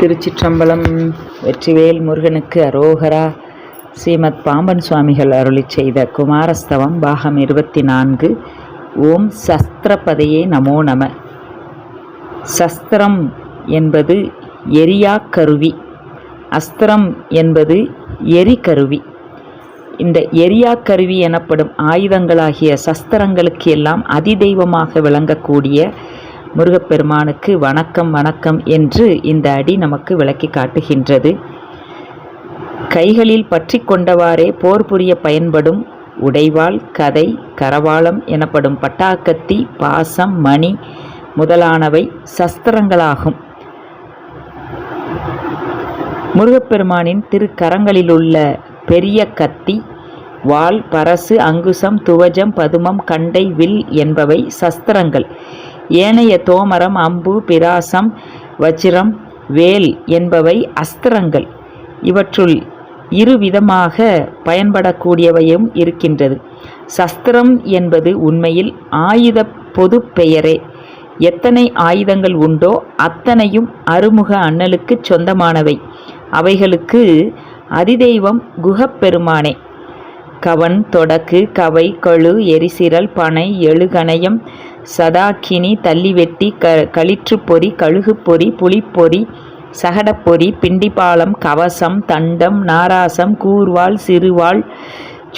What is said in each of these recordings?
திருச்சிற்றம்பலம் வெற்றிவேல் முருகனுக்கு அரோகரா. ஸ்ரீமத் பாம்பன் சுவாமிகள் அருளி செய்த குமாரஸ்தவம் பாகம் இருபத்தி நான்கு ஓம் சஸ்திரபதையே நமோ நம. சஸ்திரம் என்பது எரியா கருவி. அஸ்திரம் என்பது எரி கருவி. இந்த எரியா கருவி எனப்படும் ஆயுதங்களாகிய சஸ்திரங்களுக்கு எல்லாம் அதிதெய்வமாக விளங்கக்கூடிய முருகப்பெருமானுக்கு வணக்கம் வணக்கம் என்று இந்த அடி நமக்கு விளக்கி காட்டுகின்றது. கைகளில் பற்றி கொண்டவாறே போர் புரிய பயன்படும் உடைவாள் கதை கரவாளம் எனப்படும் பட்டாக்கத்தி பாசம் மணி முதலானவை சஸ்திரங்களாகும். முருகப்பெருமானின் திருக்கரங்களிலுள்ள பெரிய கத்தி வாள் பரசு அங்குசம் துவஜம் பதுமம் கண்டை வில் என்பவை சஸ்திரங்கள். ஏனைய தோமரம் அம்பு பிராசம் வச்சிரம் வேல் என்பவை அஸ்திரங்கள். இவற்றுள் இருவிதமாக பயன்படக்கூடியவையும் இருக்கின்றது. சஸ்திரம் என்பது உண்மையில் ஆயுத பொது பெயரே. எத்தனை ஆயுதங்கள் உண்டோ அத்தனையும் அருமுக அண்ணலுக்கு சொந்தமானவை. அவைகளுக்கு அதிதெய்வம் குகப்பெருமானே கவன் தொடக்கு கவை கழு எரிசிரல் பனை எழுகணையம் சதாக்கினி தள்ளிவெட்டி க களிற்றுப்பொறி கழுகுப்பொறி புளிப்பொறி சகடப்பொறி பிண்டிப்பாலம் கவசம் தண்டம் நாராசம் கூர்வாள் சிறுவாள்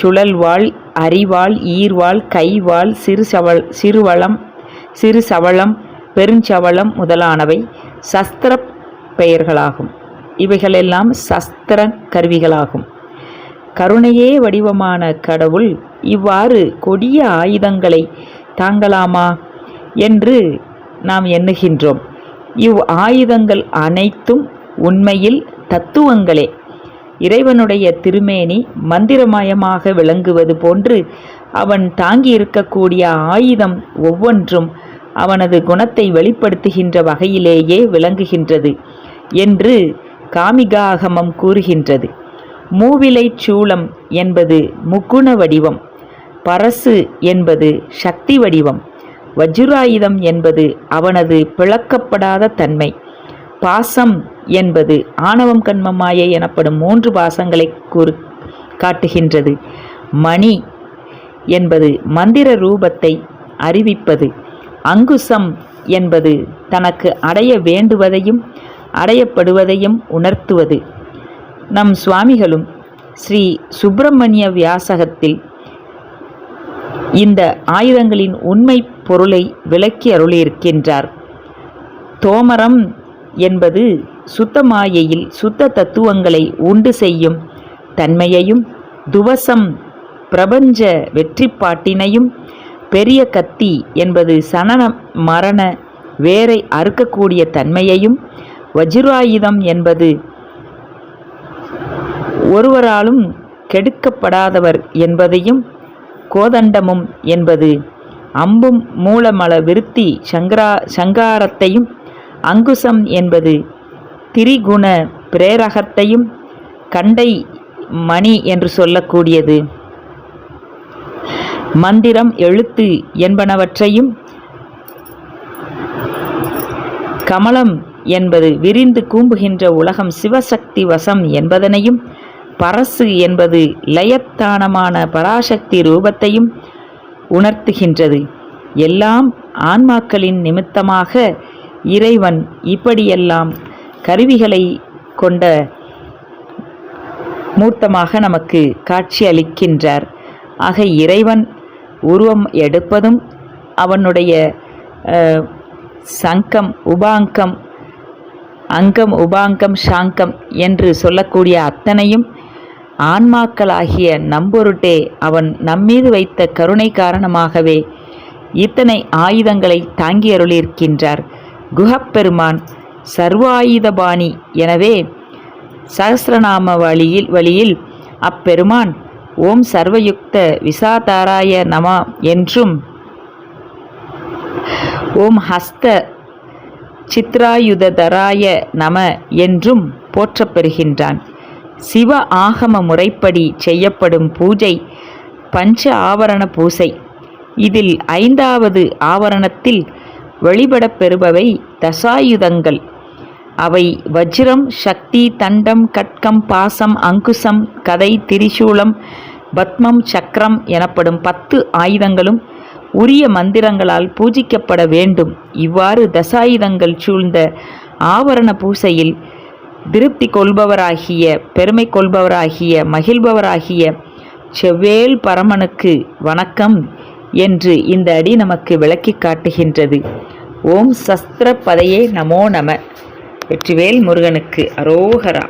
சுழல்வாள் அரிவாள் ஈர்வாள் கைவாள் சிறு சவள் சிறுவளம் சிறு சவளம் பெருஞ்சவளம் முதலானவை சஸ்திர பெயர்களாகும். இவைகளெல்லாம் சஸ்திர கருவிகளாகும். கருணையே வடிவமான கடவுள் இவ்வாறு கொடிய ஆயுதங்களை தாங்கலாமா என்று நாம் எண்ணுகின்றோம். இவ் ஆயுதங்கள் அனைத்தும் உண்மையில் தத்துவங்களே. இறைவனுடைய திருமேனி மந்திரமயமாக விளங்குவது போன்று அவன் தாங்கி இருக்கக்கூடிய ஆயுதம் ஒவ்வொன்றும் அவனது குணத்தை வெளிப்படுத்துகின்ற வகையிலேயே விளங்குகின்றது என்று காமிகாகமம் கூறுகின்றது. மூவிலை சூளம் என்பது முக்குண வடிவம். பரசு என்பது சக்தி வடிவம். வஜ்ராயுதம் என்பது அவனது பிளக்கப்படாத தன்மை. பாசம் என்பது ஆணவம் கண்மமாய எனப்படும் மூன்று பாசங்களை கூறு காட்டுகின்றது. மணி என்பது மந்திர ரூபத்தை அறிவிப்பது. அங்குசம் என்பது தனக்கு அடைய வேண்டுவதையும் அடையப்படுவதையும் உணர்த்துவது. நம் சுவாமிகளும் ஸ்ரீ சுப்பிரமணிய வியாசகத்தில் இந்த ஆயுதங்களின் உண்மை பொருளை விளக்கி அருளியிருக்கின்றார். தோமரம் என்பது சுத்த மாயையில் சுத்த தத்துவங்களை உண்டு செய்யும் தன்மையையும் துவசம் பிரபஞ்ச வெற்றிப்பாட்டினையும் பெரிய கத்தி என்பது சனன மரண வேரை அறுக்கக்கூடிய தன்மையையும் வஜ்ராயுதம் என்பது ஒருவராலும் கெடுக்கப்படாதவர் என்பதையும் கோதண்டமும் என்பது அம்பும் மூலமல விருத்தி சங்கரா சங்காரத்தையும் அங்குசம் என்பது திரிகுண பிரேரகத்தையும் கண்டை மணி என்று சொல்லக்கூடியது. மந்திரம் எழுத்து என்பனவற்றையும் கமலம் என்பது விரிந்து கூம்புகின்ற உலகம் சிவசக்தி வசம் என்பதனையும் பரசு என்பது லயத்தானமான பராசக்தி ரூபத்தையும் உணர்த்துகின்றது. எல்லாம் ஆன்மாக்களின் நிமித்தமாக இறைவன் இப்படியெல்லாம் கருவிகளை கொண்ட மூர்த்தமாக நமக்கு காட்சி அளிக்கின்றார். ஆக இறைவன் உருவம் எடுப்பதும் அவனுடைய சங்கம் உபாங்கம் அங்கம் உபாங்கம் சாங்கம் என்று சொல்லக்கூடிய அத்தனையும் ஆன்மாக்களாகிய நம்பொருட்டே அவன் நம்மீது வைத்த கருணை காரணமாகவே இத்தனை ஆயுதங்களை தாங்கி அருளியிருக்கின்றார் குஹப்பெருமான் சர்வாயுதபாணி எனவே சகசிரநாம வழியில் வழியில் அப்பெருமான் ஓம் சர்வயுக்த விசாதாராய நமா என்றும் ஓம் ஹஸ்த சித்ராயுததராய நம என்றும் போற்றப்பெறுகின்றான். சிவ ஆகம முறைப்படி செய்யப்படும் பூஜை பஞ்ச ஆவரண பூசை. இதில் ஐந்தாவது ஆவரணத்தில் வெளிப்படப் பெறுபவை தசாயுதங்கள். அவை வஜ்ரம் சக்தி தண்டம் கட்கம் பாசம் அங்குசம் கதை திரிசூலம் பத்மம் சக்கரம் எனப்படும் பத்து ஆயுதங்களும் உரிய மந்திரங்களால் பூஜிக்கப்பட வேண்டும். இவ்வாறு தசாயுதங்கள் சூழ்ந்த ஆவரண பூசையில் திருப்தி கொள்பவராகிய பெருமை கொள்பவராகிய மகிழ்பவராகிய செவ்வேல் பரமனுக்கு வணக்கம் என்று இந்த அடி நமக்கு விளக்கி காட்டுகின்றது. ஓம் சஸ்திர பதையே நமோ நம. வெற்றிவேல் முருகனுக்கு அரோகரா.